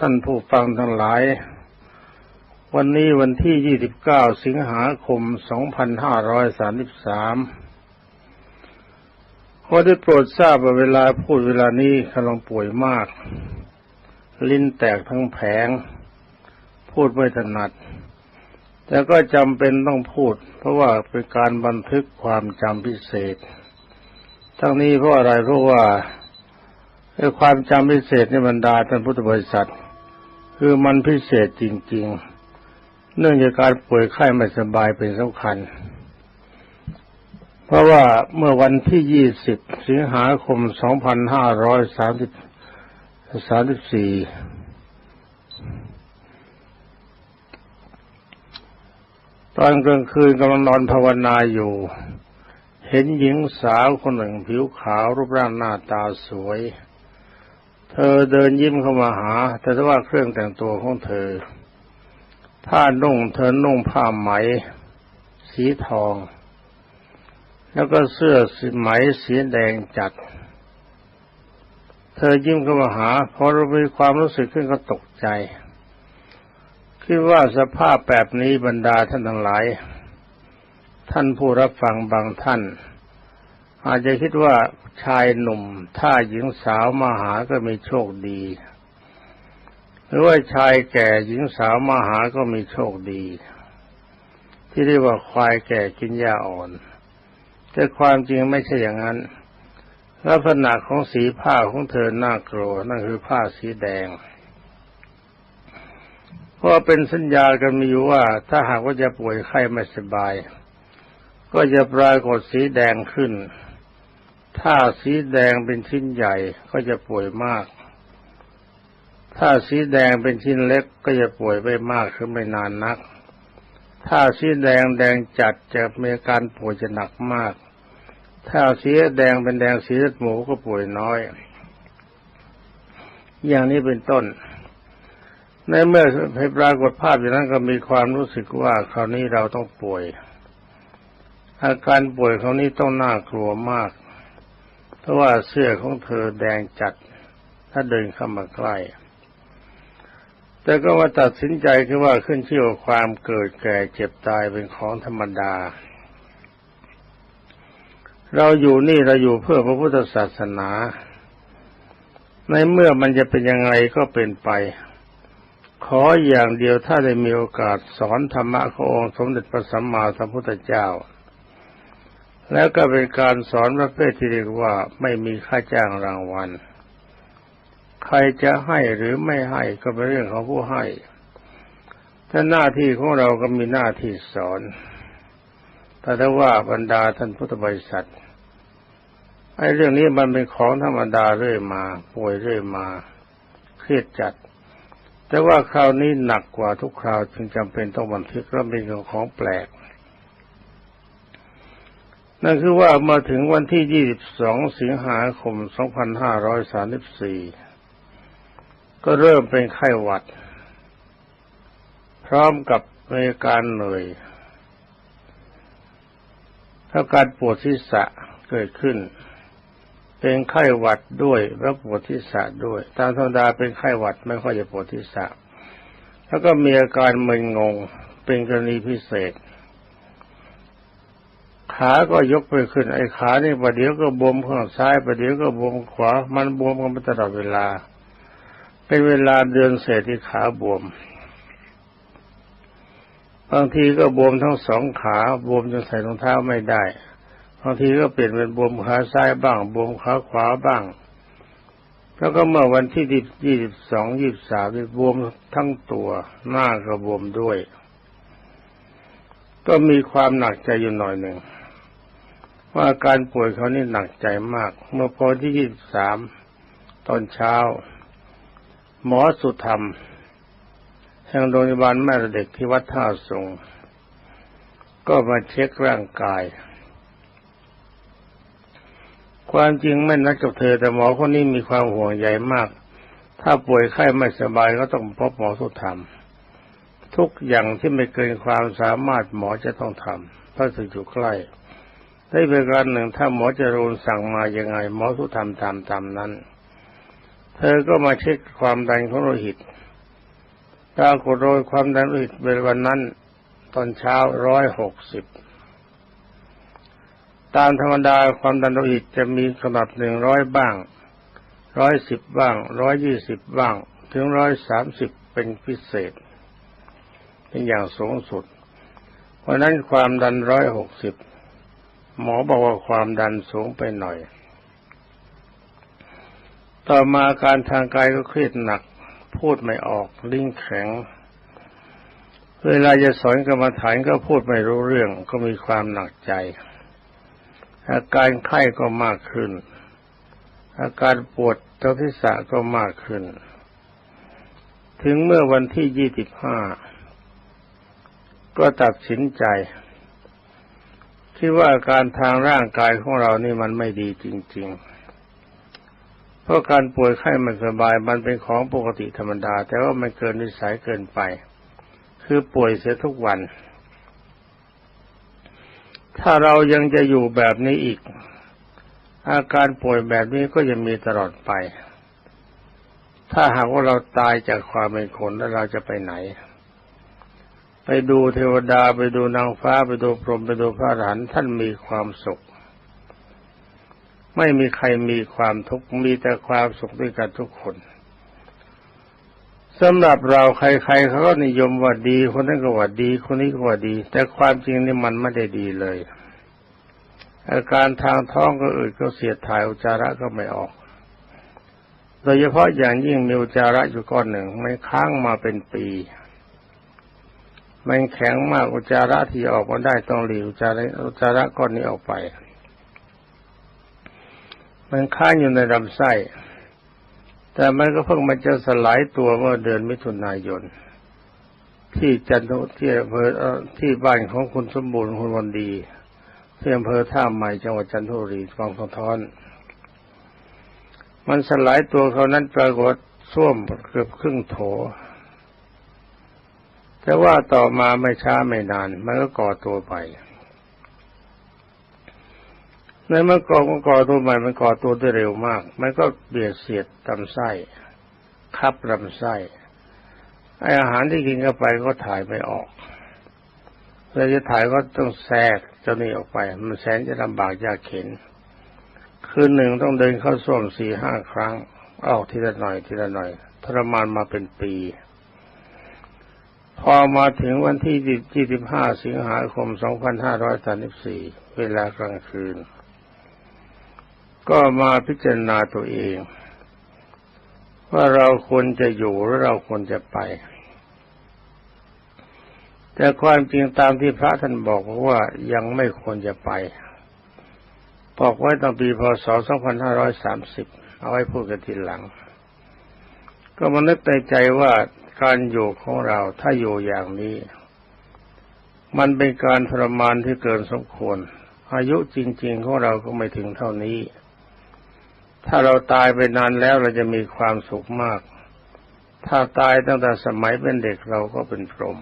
ท่านผู้ฟังทั้งหลาย วันนี้วันที่ 29 สิงหาคม 2533 ขอได้โปรดทราบว่าเวลาพูดเวลานี้กำลังป่วยมาก ลิ้นแตกทั้งแผง พูดไม่ถนัด แต่ก็จำเป็นต้องพูด เพราะว่าเป็นการบันทึกความจำพิเศษ ทั้งนี้เพราะอะไรเพราะว่า อ้ความจำพิเศษในบรรดาท่านพุทธบริษัท คือมันพิเศษจริง ๆ เนื่องจากการป่วยไข้ไม่สบายเป็นสำคัญ เพราะว่าเมื่อวันที่ 20 สิงหาคม 2534ตอนกลางคืนกำลังนอนภาวนาอยู่ เห็นหญิงสาวคนหนึ่งผิวขาวรูปร่างหน้าตาสวย เธอเดินยิ้มเข้ามาหา แต่ว่าเครื่องแต่งตัวของเธอ ผ้านุ่งเธอนุ่งผ้าไหม สีทอง แล้วก็เสื้อสีไหมสีแดงจัด เธอยิ้มเข้ามาหาพอเรามีความรู้สึกขึ้นก็ตกใจ คิดว่าสภาพแบบนี้บรรดาท่านทั้งหลาย ท่านผู้รับฟังบางท่านอาจจะคิดว่า ชายหนุ่ม ถ้าหญิงสาวมาหาก็มีโชคดี หรือว่าชายแก่หญิงสาวมาหาก็มีโชคดี ที่เรียกว่าควายแก่กินหญ้าอ่อน แต่ความจริงไม่ใช่อย่างนั้นลักษณะของสีผ้าของเธอน่ากลัวนั่นคือผ้าสีแดงเพราะเป็นสัญญากันมีอยู่ว่า ถ้าหากว่าจะป่วยไข้ไม่สบาย ก็จะปรากฏสีแดงขึ้น ถ้าสีแดงเป็นชิ้นใหญ่ก็จะป่วยมาก ถ้าสีแดงเป็นชิ้นเล็กก็จะป่วยไม่มากคือไม่นานนัก ถ้าสีแดงแดงจัดจะมีการป่วยจะหนักมาก ถ้าสีแดงเป็นแดงสีเลือดหมูก็ป่วยน้อย อย่างนี้เป็นต้น ในเมื่อให้ปรากฏภาพอย่างนั้นก็มีความรู้สึกว่าคราวนี้เราต้องป่วยอาการป่วยคราวนี้ต้องน่ากลัวมาก เพราะว่าเสื้อของเธอแดงจัด ถ้าเดินเข้ามาใกล้ แต่ก็มาตัดสินใจคือว่าขึ้นชื่อว่าความเกิดแก่เจ็บตายเป็นของธรรมดา เราอยู่นี่เราอยู่เพื่อพระพุทธศาสนา ในเมื่อมันจะเป็นยังไงก็เป็นไป ขออย่างเดียวถ้าได้มีโอกาสสอนธรรมะขององค์สมเด็จพระสัมมาสัมพุทธเจ้า แล้วก็เป็นการสอนประเภทที่เรียกว่าไม่มีค่าจ้างรางวัล ใครจะให้หรือไม่ให้ก็เป็นเรื่องของผู้ให้ถ้าหน้าที่ของเราก็มีหน้าที่สอน แต่ถ้าว่าบรรดาท่านพุทธบริษัทไอ้เรื่องนี้มันเป็นของธรรมดาเรื่อยมา ป่วยเรื่อยมา เครียดจัด แต่ว่าคราวนี้หนักกว่าทุกคราวจึงจำเป็นต้องบันทึกและเป็นของแปลก นั่นคือว่ามาถึงวันที่ 22 สิงหาคม 2534 ก็เริ่มเป็นไข้หวัด พร้อมกับมีการเหนื่อยแล้วการปวดศีรษะเกิดขึ้น เป็นไข้หวัดด้วยและปวดศีรษะด้วย ตามธรรมดาเป็นไข้หวัดไม่ค่อยจะปวดศีรษะ แล้วก็มีอาการมึนงงเป็นกรณีพิเศษ ขาก็ยกไปขึ้น ไอ้ขานี่ประเดี๋ยวก็บวมข้างซ้ายประเดี๋ยวก็บวมขวา มันบวมกันไปตลอดเวลา เป็นเวลาเดือนเศษที่ขาบวม บางทีก็บวมทั้งสองขาบวมจนใส่รองเท้าไม่ได้ บางทีก็เปลี่ยนเป็นบวมขาซ้ายบ้าง บวมขาขวาบ้าง แล้วก็เมื่อวันที่ยี่สิบสองยี่สิบสามบวมทั้งตัวหน้าก็บวมด้วย ก็มีความหนักใจอยู่หน่อยหนึ่ง ว่าการป่วยเขานี่หนักใจมาก เมื่อพอที่ยี่สิบสามตอนเช้า หมอสุธรรม แห่งโรงพยาบาลแม่เด็กที่วัดท่าสงก็มาเช็คร่างกาย ความจริงไม่นัดกับเธอ แต่หมอคนนี้มีความห่วงใยมาก ถ้าป่วยไข้ไม่สบายก็ต้องพบหมอสุธรรม ทุกอย่างที่ไม่เกินความสามารถหมอจะต้องทำเพราะสึกอยู่ใกล้ ได้เป็นการหนึ่งถ้าหมอจรูนสั่งมายังไง หมอสุธรรมตามตามนั้นถธอก็มาเช็คความดันของโลหิตปรากฏโดยความดันโลหิตเป็นวันนั้น ตอนเช้าร้อยหกสิบตามธรรมดาความดันโลหิตจะมีขนาดหนึ่งร้อยบ้างร้อยสิบบ้างร้อยยี่สิบบ้าง ถึงร้อยสามสิบเป็นพิเศษ เป็นอย่างสูงสุด เพราะนั้นความดันร้อยหกสิบ หมอบอกว่าความดันสูงไปหน่อย ต่อมาการทางกายก็เครียดหนัก พูดไม่ออกลิ้นแข็ง เวลาจะสอนกรรมฐานก็พูดไม่รู้เรื่องก็มีความหนักใจ อาการไข้ก็มากขึ้น อาการปวดท้องทิศะก็มากขึ้น ถึงเมื่อวันที่ยี่สิบห้าก็ตัดสินใจ คิดว่าอาการทางร่างกายของเรานี่มันไม่ดีจริง ๆ เพราะการป่วยไข้ไม่สบายมันเป็นของปกติธรรมดา แต่ว่ามันเกินนิสัยเกินไป คือป่วยเสียทุกวัน ถ้าเรายังจะอยู่แบบนี้อีก อาการป่วยแบบนี้ก็จะมีตลอดไป ถ้าหากว่าเราตายจากความเป็นคนแล้วเราจะไปไหน ไปดูเทวดาไปดูนางฟ้าไปดูพรหมไปดูพระอรหันต์ท่านมีความสุข ไม่มีใครมีความทุกข์มีแต่ความสุขด้วยกันทุกคนสำหรับเราใครๆเขาก็นิยมว่าดี คนนั้นก็ว่าดี คนนี้ก็ว่าดี แต่ความจริงนี่มันไม่ได้ดีเลย อาการทางท้องก็อืดก็เสียดถ่ายอุจาระก็ไม่ออก โดยเฉพาะอย่างยิ่งมีอุจาระอยู่ก้อนหนึ่งไม่ค้างมาเป็นปี มันแข็งมากอุจจาระที่ออกมาได้ต้องหลีอุจาระอุจจาระก้อนนี้ออกไป มันค้างอยู่ในลำไส้ แต่มันก็เพิ่งมันจะสลายตัวเมื่อเดือนมิถุนายน ที่จันทุที่อำเภอที่บ้านของคุณสมบูรณ์คุณวันดีที่อำเภอท่าใหม่จังหวัดจันทบุรีฟังสะท้อน มันสลายตัวเขานั้นปรากฏส้วมเกือบครึ่งโถ แต่ว่าต่อมาไม่ช้าไม่นาน มันก็ก่อตัวไปในเมื่อก่อก็ก่อตัวใหม่มันก่อตัวได้เร็วมาก มันก็เบียดเสียดลำไส้คับลำไส้ไออาหารที่กินเข้าไปก็ถ่ายไม่ออกเราจะถ่ายก็ต้องแทรกเจ้านี้ออกไป มันแสนจะลำบากยากเข็น คืนหนึ่งต้องเดินเข้าส้วมสี่ห้าครั้งออกทีละหน่อยทีละหน่อยทรมานมาเป็นปี พอมาถึงวันที่25 สิงหาคม 2534 เวลากลางคืน ก็มาพิจารณาตัวเอง ว่าเราควรจะอยู่หรือเราควรจะไป แต่ความจริงตามที่พระท่านบอกว่ายังไม่ควรจะไป บอกไว้ตั้งปีพศ 2530 เอาไว้พูดกันทีหลัง ก็มานึกในใจว่า การอยู่ของเราถ้าอยู่อย่างนี้ มันเป็นการทรมานที่เกินสมควร อายุจริง ๆ ของเราก็ไม่ถึงเท่านี้ ถ้าเราตายไปนานแล้วเราจะมีความสุขมาก ถ้าตายตั้งแต่สมัยเป็นเด็กเราก็เป็นพรหม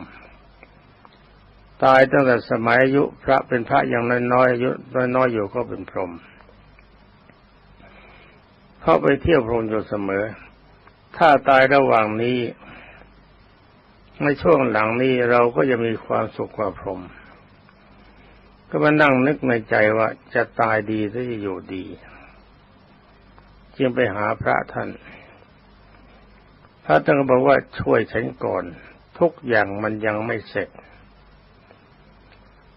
ตายตั้งแต่สมัยอายุพระเป็นพระอย่างน้อยๆอายุน้อยๆอยู่ก็เป็นพรหมเข้าไปเที่ยวพรหมอยู่เสมอ ถ้าตายระหว่างนี้ ในช่วงหลังนี้เราก็จะมีความสุขกว่าพรหมก็มานั่งนึกในใจว่าจะตายดีหรือจะอยู่ดี จึงไปหาพระท่าน พระท่านก็บอกว่าช่วยฉันก่อน ทุกอย่างมันยังไม่เสร็จ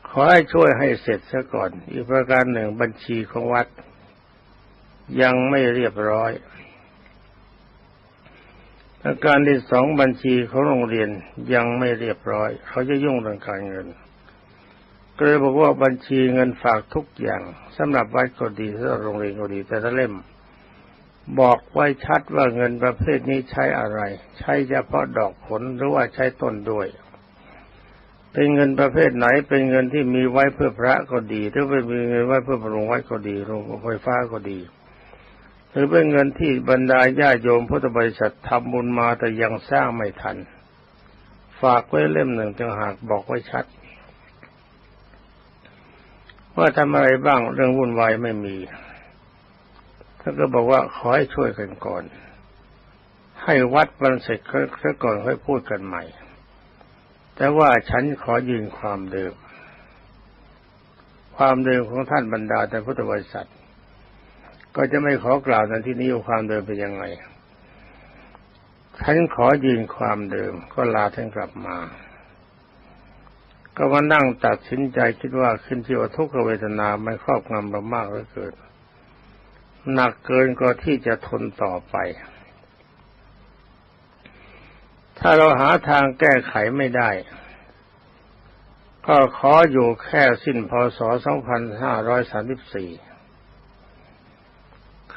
ขอให้ช่วยให้เสร็จซะก่อน อีกประการหนึ่งบัญชีของวัด ยังไม่เรียบร้อย ประการที่สองบัญชีของโรงเรียนยังไม่เรียบร้อย เขาจะยุ่งเรื่องการเงินก็เลยบอกว่าบัญชีเงินฝากทุกอย่างสำหรับวัดก็ดีสำหรับโรงเรียนก็ดี แต่ละเล่ม บอกไว้ชัดว่าเงินประเภทนี้ใช้อะไร ใช้เฉพาะดอกผลหรือว่าใช้ต้นด้วย เป็นเงินประเภทไหน เป็นเงินที่มีไว้เพื่อพระก็ดี หรือเป็นเงินไว้เพื่อปรุงไว้ก็ดีโรงไฟฟ้าก็ดี หรือเป็นเงินที่บรรดาญาโยมพุทธบริษัททำบุญมาแต่ยังสร้างไม่ทัน ฝากไว้เล่มหนึ่งจึงหากบอกไว้ชัด ว่าทำอะไรบ้างเรื่องวุ่นวายไม่มีท่านก็บอกว่าขอให้ช่วยกันก่อน ให้วัดวันเสร็จเสียก่อนค่อยพูดกันใหม่ แต่ว่าฉันขอยืนความเดิม ความเดิมของท่านบรรดาแต่พุทธบริษัท ก็จะไม่ขอกล่าวในที่นี้ว่าความเดิมเป็นยังไงฉันขอยืนความเดิม ก็ลาท่านกลับมา ก็มานั่งตัดสินใจคิดว่าขึ้นที่ว่าทุกขเวทนาไม่ครอบงำเรามากเหลือเกินหนักเกินกว่าที่จะทนต่อไป ถ้าเราหาทางแก้ไขไม่ได้ ก็ขออยู่แค่สิ้นพศ 2534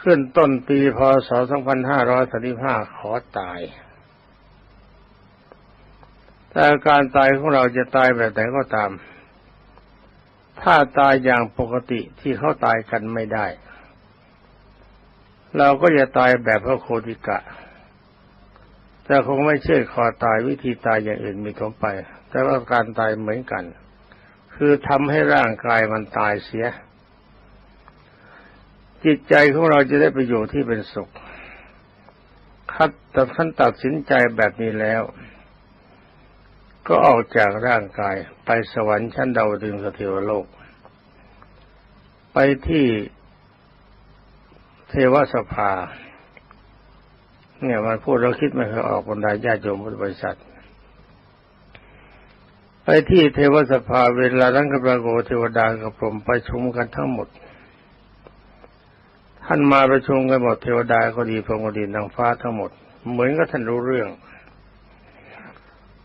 ขึ้นต้นปีพศ 2535 ขอตาย แต่การตายของเราจะตายแบบไหนก็ตาม ถ้าตายอย่างปกติที่เขาตายกันไม่ได้ เราก็จะตายแบบพระโคติกะ แต่คงไม่เชื่อคอตายวิธีตายอย่างอื่นมีทั่วไป แต่ว่าการตายเหมือนกัน คือทำให้ร่างกายมันตายเสีย จิตใจของเราจะได้ประโยชน์ที่เป็นสุขคัดแต่ท่านตัดสินใจแบบนี้แล้ว ก็ออกจากร่างกายไปสวรรค์ชั้นดาวดึงสเทวโลก ไปที่เทวสภา เนี่ยมันพูดเราคิดไม่เคยออกบรรดาญาติโยมพุทธบริษัท ไปที่เทวสภาเวลานั้นกับปรากเทวดากับผมประชุมกันทั้งหมด ท่านมาประชุมกันหมดเทวดาก็ดีพรหมก็ดีนางฟ้าทั้งหมด เหมือนกับท่านรู้เรื่อง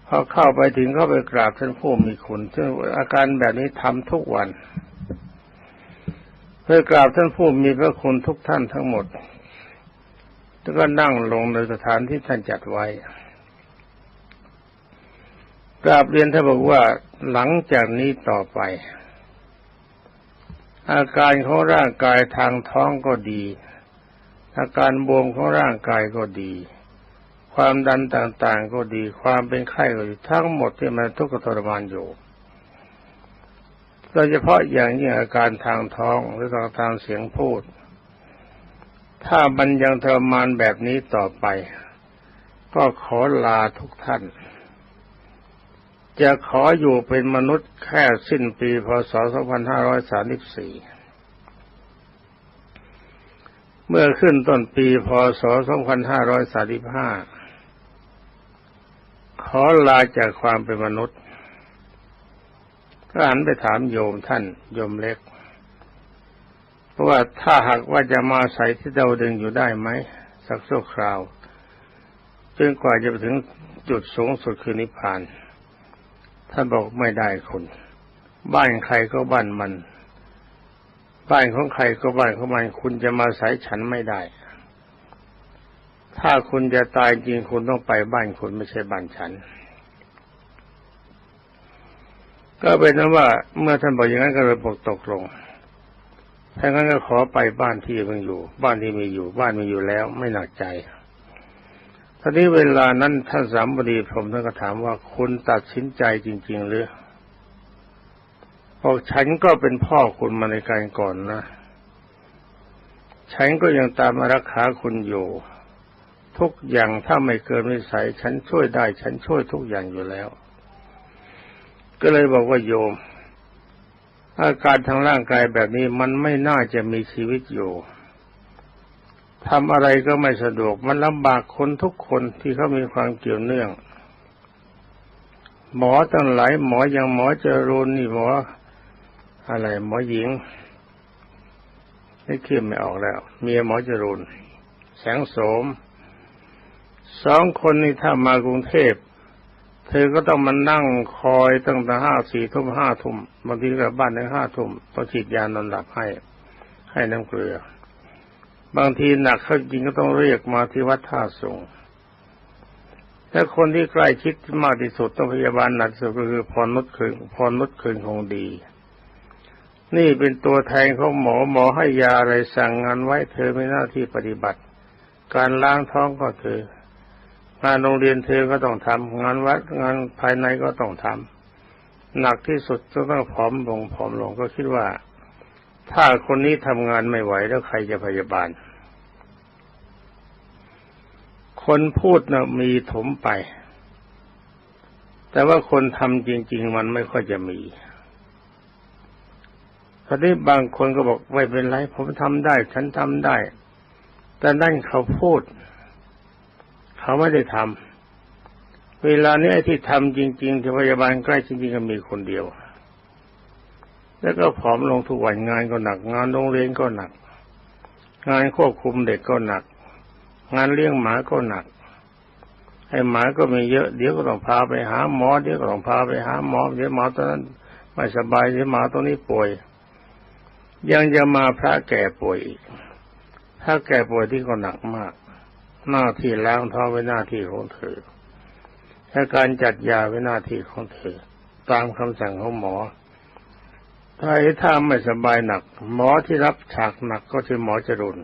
พอเข้าไปถึงเข้าไปกราบท่านผู้มีคุณซึ่งอาการแบบนี้ทำทุกวันเพื่อกราบท่านผู้มีพระคุณทุกท่านทั้งหมด แล้วก็นั่งลงในสถานที่ท่านจัดไว้ กราบเรียนท่านบอกว่าหลังจากนี้ต่อไป อาการของร่างกายทางท้องก็ดี อาการบวมของร่างกายก็ดี ความดันต่างๆก็ดี ความเป็นไข้ก็ดีทั้งหมดที่มันทุกข์ทรมานอยู่โดยเฉพาะอย่างยิ่งอาการทางท้องหรือทางทางเสียงพูด ถ้ามันยังทรมานแบบนี้ต่อไป ก็ขอลาทุกท่าน จะขออยู่เป็นมนุษย์แค่สิ้นปีพศ 2534 เมื่อขึ้นต้นปีพศ 2535 ขอลาจากความเป็นมนุษย์ก็หันไปถามโยมท่านโยมเล็กเพราะว่าถ้าหากว่าจะมาใส่ที่เราดึงอยู่ได้ไหม สักชั่วคราวจนกว่าจะไปถึงจุดสูงสุดคือนิพพาน ท่านบอกไม่ได้คุณ บ้านใครก็บ้านมัน บ้านของใครก็บ้านของมัน คุณจะมาสายฉันไม่ได้ ถ้าคุณจะตายจริงคุณต้องไปบ้านคุณไม่ใช่บ้านฉัน ก็เป็นนั้นว่าเมื่อท่านบอกอย่างนั้นก็เลยบอกตกลงถ้างั้นก็ขอไปบ้านที่เพิ่งอยู่ บ้านที่มีอยู่ บ้านมีอยู่แล้ว ไม่หนักใจ ตอนนี้เวลานั้นท่านสามบดีพรมท่านก็ถามว่าคุณตัดสินใจจริง ๆ หรือบอกฉันก็เป็นพ่อคุณมาในการก่อนนะ ฉันก็ยังตามมารักษาคุณอยู่ ทุกอย่างถ้าไม่เกินวิสัย ฉันช่วยได้ ฉันช่วยทุกอย่างอยู่แล้ว ก็เลยบอกว่าโยม อาการทางร่างกายแบบนี้มันไม่น่าจะมีชีวิตอยู่ ทำอะไรก็ไม่สะดวก มันลำบากคนทุกคนที่เขามีความเกี่ยวเนื่อง หมอตั้งหลายหมออย่างหมอเจรุนนี่หมออะไร หมอหญิงนี่คิดไม่ออกแล้ว เมียหมอจรูนแสงโสมสองคนนี้ถ้ามากรุงเทพ เธอก็ต้องมานั่งคอยตั้งแต่ห้าสี่ทุ่มห้าทุ่มบางทีกลับบ้านถึงห้าทุ่มต้องฉีดยานอนหลับให้ ให้น้ำเกลือ บางทีหนักเข้าจริงก็ต้องเรียกมาที่วัดท่าสงถ้าคนที่ใกล้ชิดมากที่สุดต้องพยาบาลหนักที่สุดก็คือพรนุชคืนพรนุชคืนคงดี นี่เป็นตัวแทนของหมอหมอให้ยาอะไรสั่งงานไว้เธอไม่หน้าที่ปฏิบัติ การล้างท้องก็เธองานโรงเรียนเธอก็ต้องทำงานวัดงานภายในก็ต้องทำหนักที่สุดก็ต้องผอมลงผอมลงก็คิดว่า ถ้าคนนี้ทำงานไม่ไหวแล้วใครจะพยาบาล คนพูดนะมีถมไป แต่ว่าคนทำจริง ๆ มันไม่ค่อยจะมีตอนนี้บางคนก็บอกไม่เป็นไร ผมทำได้ ฉันทำได้ แต่นั่นเขาพูด เขาไม่ได้ทำเวลานี้ที่ทำจริง ๆ ที่พยาบาลใกล้จริงๆก็มีคนเดียว แล้วก็ผอมลงทุกวันงานก็หนัก งานโรงเรียนก็หนัก งานควบคุมเด็กก็หนัก งานเลี้ยงหมาก็หนักไอ้หมาก็มีเยอะเดี๋ยวก็ต้องพาไปหาหมอเดี๋ยวก็ต้องพาไปหาหมอเดี๋ยวหมอตอนนั้นไม่สบายเดี๋ยวหมาตัวนี้ป่วย ยังจะมาพระแก่ป่วยอีกถ้าแก่ป่วยที่ก็หนักมาก หน้าที่ล้างท้องเป็นหน้าที่ของเธอและการจัดยาเป็นหน้าที่ของเธอ ตามคำสั่งของหมอ ถ้าถ้าไม่สบายหนัก หมอที่รับฉากหนักก็คือหมอจรุน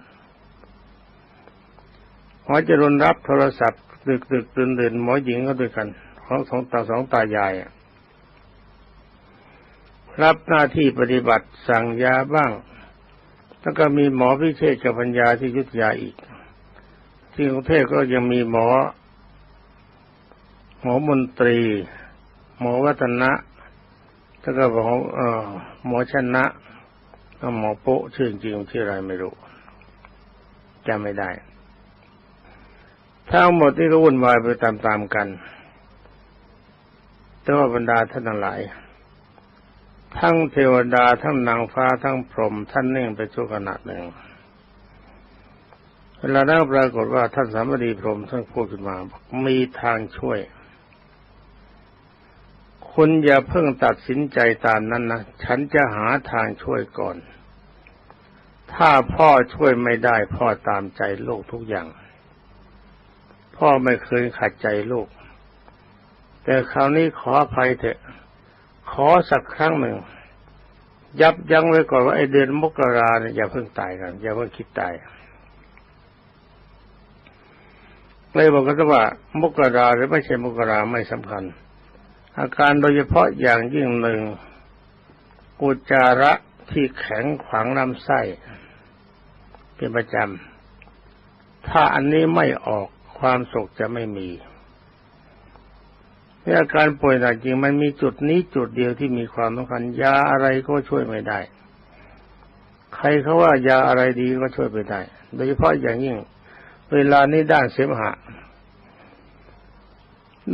หมอจรุนรับโทรศัพท์ดึกดึกตื่นตื่นหมอหญิงก็ด้วยกันของสองตาสองตายายรับหน้าที่ปฏิบัติสั่งยาบ้าง แล้วก็มีหมอพิเชษกับปัญญาที่ยุทธยาอีก ที่กรุงเทพก็ยังมีหมอ หมอมนตรี หมอวัฒนะ แล้วก็หมอเอ่อหมอชนะก็หมอโปะชื่อจริงชื่ออะไรไม่รู้จำไม่ได้ทั้งหมดที่ก็วุ่นวายไปตามๆกัน แต่ว่าบรรดาท่านทั้งหลาย ทั้งเทวดาทั้งนางฟ้าทั้งพรหมท่านนิ่งไปชั่วขณะหนึ่งเวลานั้นปรากฏว่าท่านสามดีพรหมท่านพูดขึ้นมาบอกมีทางช่วย คุณอย่าเพิ่งตัดสินใจตามนั้นนะฉันจะหาทางช่วยก่อน ถ้าพ่อช่วยไม่ได้ พ่อตามใจลูกทุกอย่าง พ่อไม่เคยขัดใจลูก แต่คราวนี้ขออภัยเถอะ ขอสักครั้งหนึ่ง ยับยั้งไว้ก่อนว่าไอเดือนมกราเนี่ยอย่าเพิ่งตายกัน อย่าเพิ่งคิดตายเลยบอกกันว่ามกราหรือไม่ใช่มกราไม่สำคัญ อาการโดยเฉพาะอย่างยิ่งหนึ่งอุจจาระที่แข็งขวางลำไส้เป็นประจำ ถ้าอันนี้ไม่ออกความสุขจะไม่มีนี่อาการป่วยหนักจริงมันมีจุดนี้จุดเดียวที่มีความสำคัญยาอะไรก็ช่วยไม่ได้ ใครเขาว่ายาอะไรดีก็ช่วยไม่ได้ โดยเฉพาะอย่างยิ่ง เวลานี้ด้านเสมหะ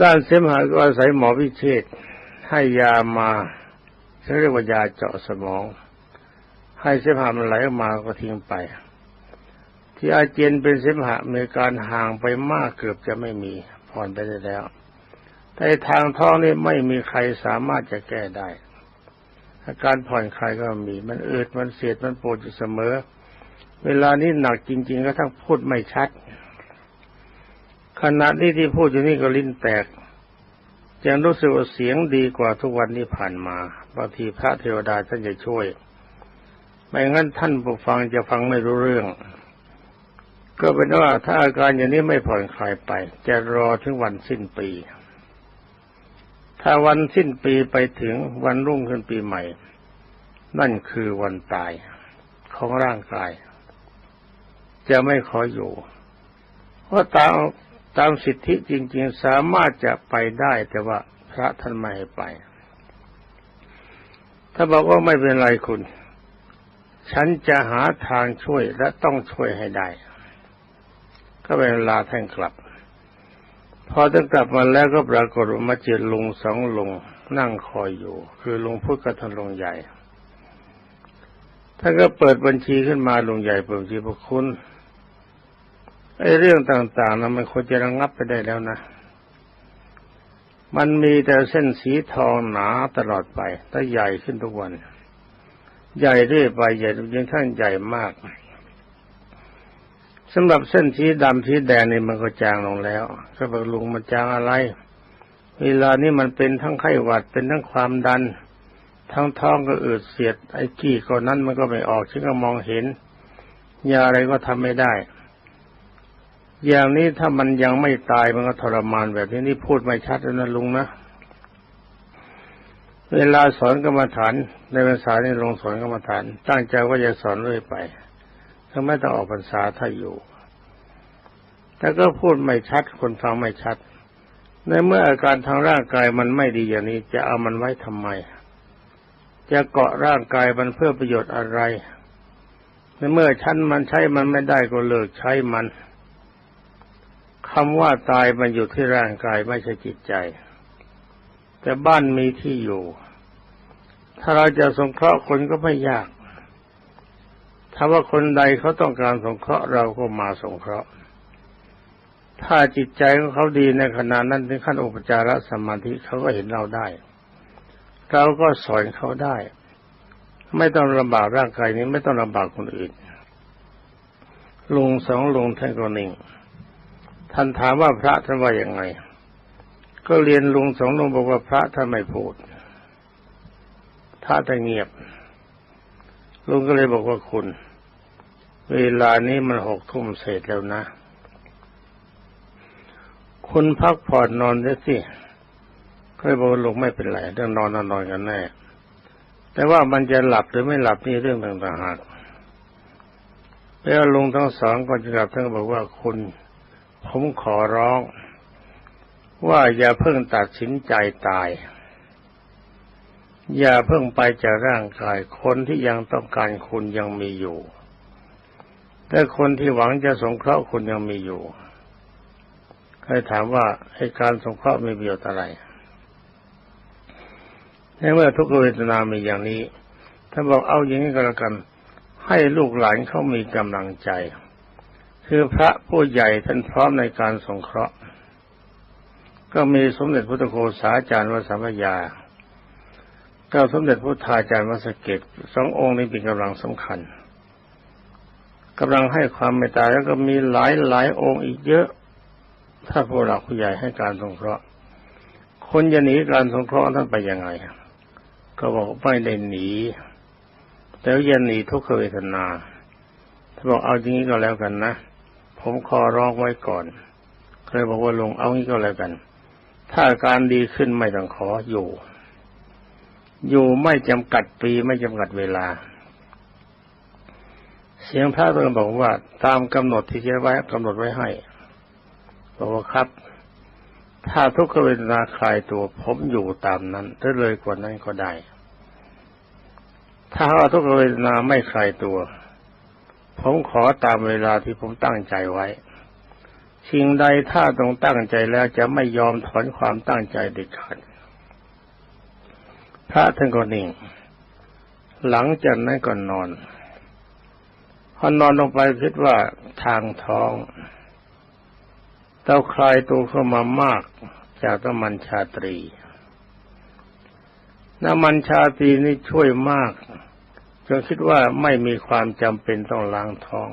ด้านเสมหะก็อาศัยหมอพิเชษให้ยามาเขาเรียกว่ายาเจาะสมอง ให้เสมหะมันไหลออกมาก็ทิ้งไป ที่อาเจียนเป็นเสมหะมีการห่างไปมากเกือบจะไม่มีผ่อนไปได้แล้วแต่ทางท้องนี่ไม่มีใครสามารถจะแก้ได้ อาการผ่อนคลายก็มี มันอืดมันเสียดมันปวดอยู่เสมอ เวลานี้หนักจริง ๆ ก็ทั้งพูดไม่ชัด ขณะนี้ที่พูดอยู่นี่ก็ลิ้นแตกยังรู้สึกว่าเสียงดีกว่าทุกวันนี้ผ่านมาบางทีพระเทวดาท่านจะช่วย ไม่งั้นท่านผู้ฟังจะฟังไม่รู้เรื่อง ก็เป็นว่าถ้าอาการอย่างนี้ไม่ผ่อนคลายไป จะรอถึงวันสิ้นปี ถ้าวันสิ้นปีไปถึงวันรุ่งขึ้นปีใหม่ นั่นคือวันตายของร่างกาย จะไม่ขออยู่เพราะตาม ตามสิทธิจริง ๆ สามารถจะไปได้แต่ว่าพระท่านไม่ให้ไป ถ้าบอกว่าไม่เป็นไรคุณ ฉันจะหาทางช่วยและต้องช่วยให้ได้ ก็เป็นเวลาท่านกลับ พอท่านกลับมาแล้วก็ปรากฏว่ามาเจอลุงสองลุงนั่งคอยอยู่ คือลุงพุทธกับท่านลุงใหญ่ท่านก็เปิดบัญชีขึ้นมาลุงใหญ่เปิดบัญชีพระคุณ ไอ้เรื่องต่างๆนะมันควรจะระงับไปได้แล้วนะ มันมีแต่เส้นสีทองหนาตลอดไปแต่ใหญ่ขึ้นทุกวัน ใหญ่เรื่อยไปใหญ่จนขั้นใหญ่มากสำหรับเส้นสีดำสีแดงนี่มันก็จางลงแล้วก็บอกลุงมันจางอะไร เวลานี้มันเป็นทั้งไข้หวัดเป็นทั้งความดัน ทั้งท้องก็อืดเสียดไอ้กี้ก็นั้นมันก็ไม่ออกฉันก็มองเห็นยาอะไรก็ทำไม่ได้ อย่างนี้ถ้ามันยังไม่ตายมันก็ทรมานแบบนี้นี่พูดไม่ชัดแล้วนะลุงนะเวลาสอนกรรมฐาน ในภาษาในลงสอนกรรมฐาน ตั้งใจว่าจะสอนเรื่อยไปถ้าไม่ต้องออกพรรษาถ้าอยู่แต่ก็พูดไม่ชัดคนฟังไม่ชัด ในเมื่ออาการทางร่างกายมันไม่ดีอย่างนี้ จะเอามันไว้ทำไม จะเกาะร่างกายมันเพื่อประโยชน์อะไร ในเมื่อฉันมันใช้มันไม่ได้ก็เลิกใช้มัน คำว่าตายมันอยู่ที่ร่างกายไม่ใช่จิตใจ แต่บ้านมีที่อยู่ ถ้าเราจะสงเคราะห์คนก็ไม่ยาก ถ้าว่าคนใดเขาต้องการสงเคราะห์เราก็มาสงเคราะห์ ถ้าจิตใจของเขาดีในขณะนั้นถึงขั้นอุปจารสมาธิเขาก็เห็นเราได้ เราก็สอนเขาได้ ไม่ต้องลำบากร่างกายนี้ไม่ต้องลำบากคนอื่นลุงสองลุงท่านก็นิ่ง ท่านถามว่าพระท่านว่าอย่างไง ก็เรียนลุงสองลุงบอกว่าพระท่านไม่พูดถ้าท่เงียบ ลุงก็เลยบอกว่าคุณ เวลานี้มันหกทุ่มเศษแล้วนะ คุณพักผ่อนนอนได้สิก็เลยบอกว่าลุงไม่เป็นไรเรื่องนอนนอนนอนกันแน่ แต่ว่ามันจะหลับหรือไม่หลับนี่เรื่องต่างหากแล้วลุงทั้งสองก็จะกลับท่านก็บอกว่าคุณ ผมขอร้อง ว่าอย่าเพิ่งตัดสินใจตาย อย่าเพิ่งไปจากร่างกายคนที่ยังต้องการคุณยังมีอยู่ แต่คนที่หวังจะสงเคราะห์คุณยังมีอยู่เคยถามว่าให้การสงเคราะห์มีประโยชน์อะไรในเมื่อทุกเวทนามีอย่างนี้ ถ้าบอกเอาอย่างนี้ก็แล้วกัน ให้ลูกหลานเขามีกำลังใจ คือพระผู้ใหญ่ท่านพร้อมในการสงเคราะห์ ก็มีสมเด็จพุทธโฆษาจารย์วสัมพยาก็สมเด็จพุทธาจารย์วสเกตสององค์นี้เป็นกำลังสำคัญกำลังให้ความเมตตาแล้วก็มีหลายหลายองค์อีกเยอะ ถ้าพวกเราผู้ใหญ่ให้การสงเคราะห์ คนจะหนีการสงเคราะห์ท่านไปยังไง ก็บอกไม่ได้หนีแต่ยันหนีทุกขเวทนาถ้าบอกเอาอย่างนี้ก็แล้วกันนะ ผมขอร้องไว้ก่อน เคยบอกว่าลงเอางี้ก็แล้วกัน ถ้าการดีขึ้นไม่ต้องขออยู่ อยู่ไม่จำกัดปีไม่จำกัดเวลา เสียงพระตนบอกว่า ตามกำหนดที่เขียนไว้กำหนดไว้ให้บอกว่าครับ ถ้าทุกขเวทนาคลายตัวผมอยู่ตามนั้นถ้าเลยกว่านั้นก็ได้ ถ้าว่าทุกขเวทนาไม่คลายตัว ผมขอตามเวลาที่ผมตั้งใจไว้สิ่งใดถ้าต้องตั้งใจแล้วจะไม่ยอมถอนความตั้งใจเด็ดขาดพระท่านก็นิ่ง หลังจากนั้นก็นอนพอนอนลงไปคิดว่าทางท้องเต้าคลายตัวเข้ามามากจากน้ำมันชาตรี น้ำมันชาตรีนี่ช่วยมาก จนคิดว่าไม่มีความจำเป็นต้องล้างท้อง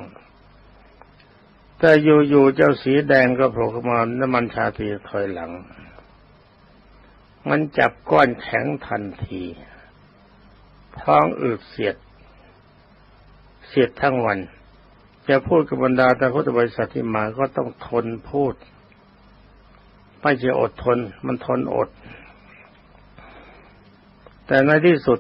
แต่อยู่ๆเจ้าสีแดงก็โผล่ขึ้นมาน้ำมันชาตีถอยหลัง มันจับก้อนแข็งทันที ท้องอืดเสียด เสียดทั้งวัน จะพูดกับบรรดาแต่พุทธบริษัทที่มาก็ต้องทนพูดไม่ใช่อดทน มันทนอด แต่ในที่สุด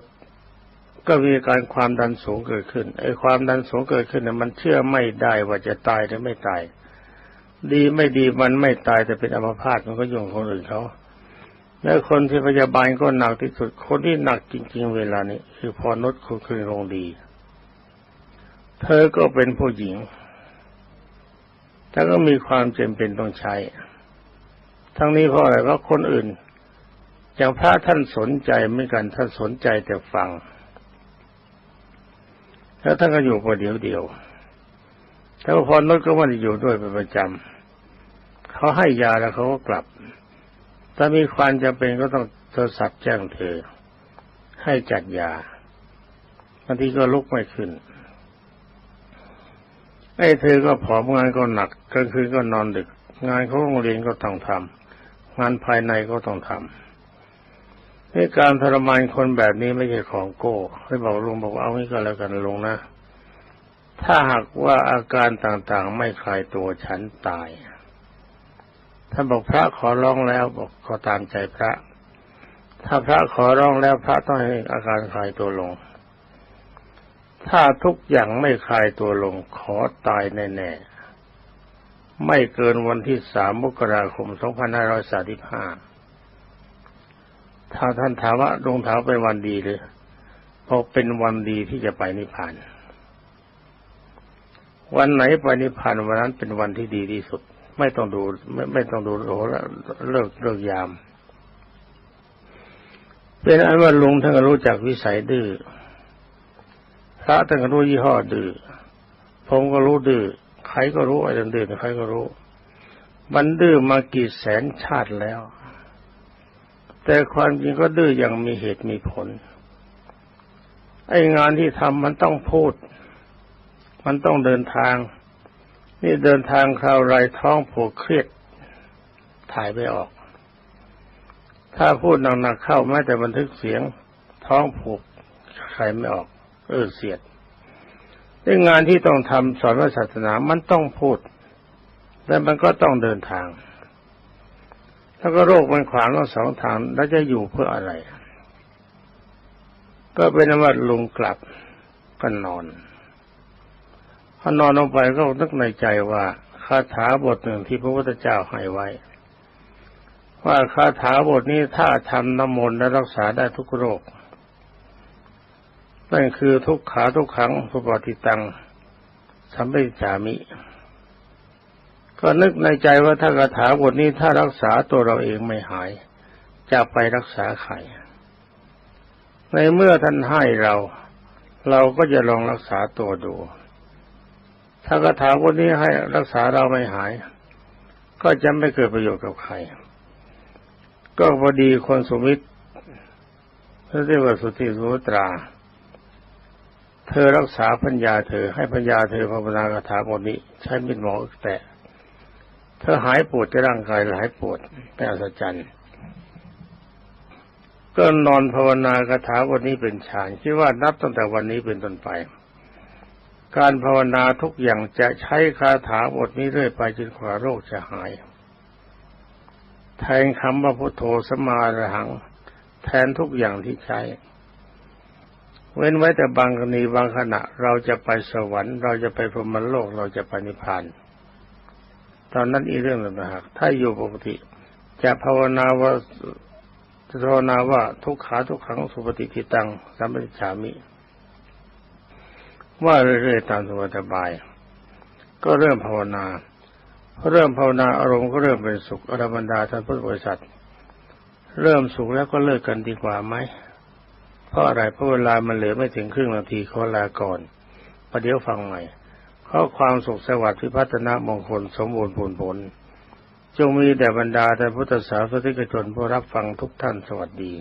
ก็มีการความดันสูงเกิดขึ้นไอ้ความดันสูงเกิดขึ้นเนี่ยมันเชื่อไม่ได้ว่าจะตายหรือไม่ตาย ดีไม่ดีมันไม่ตายแต่เป็นอัมพาตมันก็ยุ่งคนอื่นเขาและคนที่พยาบาลก็หนักที่สุด คนที่หนักจริง ๆ เวลานี้คือพอนุชคุณคืนรงดี เธอก็เป็นผู้หญิงแต่ก็มีความจำเป็นต้องใช้ ทั้งนี้เพราะอะไรเพราะคนอื่น อย่างพระท่านสนใจไม่กันท่านสนใจแต่ฟัง แล้วท่านก็อยู่พอเดียวเดียวแต่พอนดก็ไม่ได้อยู่ด้วยเป็นประจำเขาให้ยาแล้วเขาก็กลับ ถ้ามีความจำเป็นก็ต้องโทรศัพท์แจ้งเธอ ให้จัดยาบางทีก็ลุกไม่ขึ้นไอ้เธอก็ผอมงานก็หนักกลางคืนก็นอนดึก งานเขาโรงเรียนก็ต้องทำงานภายในก็ต้องทำ ในการทรมานคนแบบนี้ไม่ใช่ของโก้ให้บอกลุงบอกเอางี้ก็แล้วกันลุงนะ ถ้าหากว่าอาการต่างๆ ไม่คลายตัวฉันตายถ้านบอกพระขอร้องแล้วบอกขอตามใจพระ ถ้าพระขอร้องแล้วพระต้องให้อาการคลายตัวลง ถ้าทุกอย่างไม่คลายตัวลงขอตายแน่ๆไม่เกินวันที่สามมกราคม2535 ถ้าท่านถามว่าดวงเท้าเป็นวันดีหรือพราะเป็นวันดีที่จะไปนิพพาน วันไหนไปนิพพานวันนั้นเป็นวันที่ดีที่สุด ไม่ต้องดูไม่ไม่ต้องดูโอเลิกเลิกยาม เป็นอันว่าลุงท่านก็รู้จักวิสัยดื้อพระท่านก็รู้ยี่ห้อดื้อผมก็รู้ดื้อใครก็รู้ไอ้เรื่องดื้อใครก็รู้ มันดื้อมากี่แสนชาติแล้ว แต่ความจริงก็ดื้ออย่างมีเหตุมีผล ไอ้งานที่ทำมันต้องพูด มันต้องเดินทาง นี่เดินทางคราวไรท้องผูกเครียดถ่ายไม่ออก ถ้าพูดหนักๆเข้าแม้แต่บันทึกเสียง ท้องผูกใครไม่ออก เออเสียดในงานที่ต้องทำสอนศาสนามันต้องพูด และมันก็ต้องเดินทาง แล้วก็โรคมันขวางทั้งสองทางแล้วจะอยู่เพื่ออะไร ก็เป็นว่าลุงกลับก็นอนพอนอนลงไปก็นึกในใจว่าคาถาบทหนึ่งที่พระพุทธเจ้าให้ไว้ ว่าคาถาบทนี้ถ้าทำน้ำมนต์และรักษาได้ทุกโรคนั่นคือทุกขาทุกขังสุปฏิตังสัมปติจามิ ก็นึกในใจว่าถ้าคาถาบทนี้ถ้ารักษาตัวเราเองไม่หาย จะไปรักษาใคร ในเมื่อท่านให้เรา เราก็จะลองรักษาตัวดู ถ้าคาถาบทนี้ให้รักษาเราไม่หาย ก็จะไม่เกิดประโยชน์กับใคร ก็พอดีคนสมิตรเรียกว่าสุติสุตราเธอรักษาพัญญาเธอให้พัญญาเธอภาวนาคาถาบทนี้ ใช้มิดหมอแต่ เธอหายปวดจะร่างกายหายปวดเป็นอัศจรรย์ก็นอนภาวนาคาถาบทนี้เป็นฌานคิดว่านับตั้งแต่วันนี้เป็นต้นไป การภาวนาทุกอย่างจะใช้คาถาบทนี้เรื่อยไปจนกว่าโรคจะหายแทนคำว่าพุทโธสมาอรหัง แทนทุกอย่างที่ใช้ เว้นไว้แต่บางกรณีบางขณะ เราจะไปสวรรค์ เราจะไปพรหมโลกเราจะไปนิพพาน ตอนนั้นอีเรื่องหนึ่งนะฮะถ้าอยู่ปกติ จะภาวนาว่าจะภาวนาว่าทุกขาทุกขังสุปฏิทิตังสัมปติฉามิ ว่าเรื่อยๆตามสบาย ก็เริ่มภาวนาเริ่มภาวนาอารมณ์ก็เริ่มเป็นสุขอรบรรดาท่านพุทธบริษัท เริ่มสุขแล้วก็เลิกกันดีกว่าไหมเพราะอะไรเพราะเวลามันเหลือไม่ถึงครึ่งนาทีขอลาก่อนประเดี๋ยวฟังใหม่ ขอความสุขสวัสดิ์พิพัฒนามงคลสมบูรณ์ผลผล จงมีแด่บรรดาท่านพุทธศาสนิกชนผู้รับฟังทุกท่านสวัสดี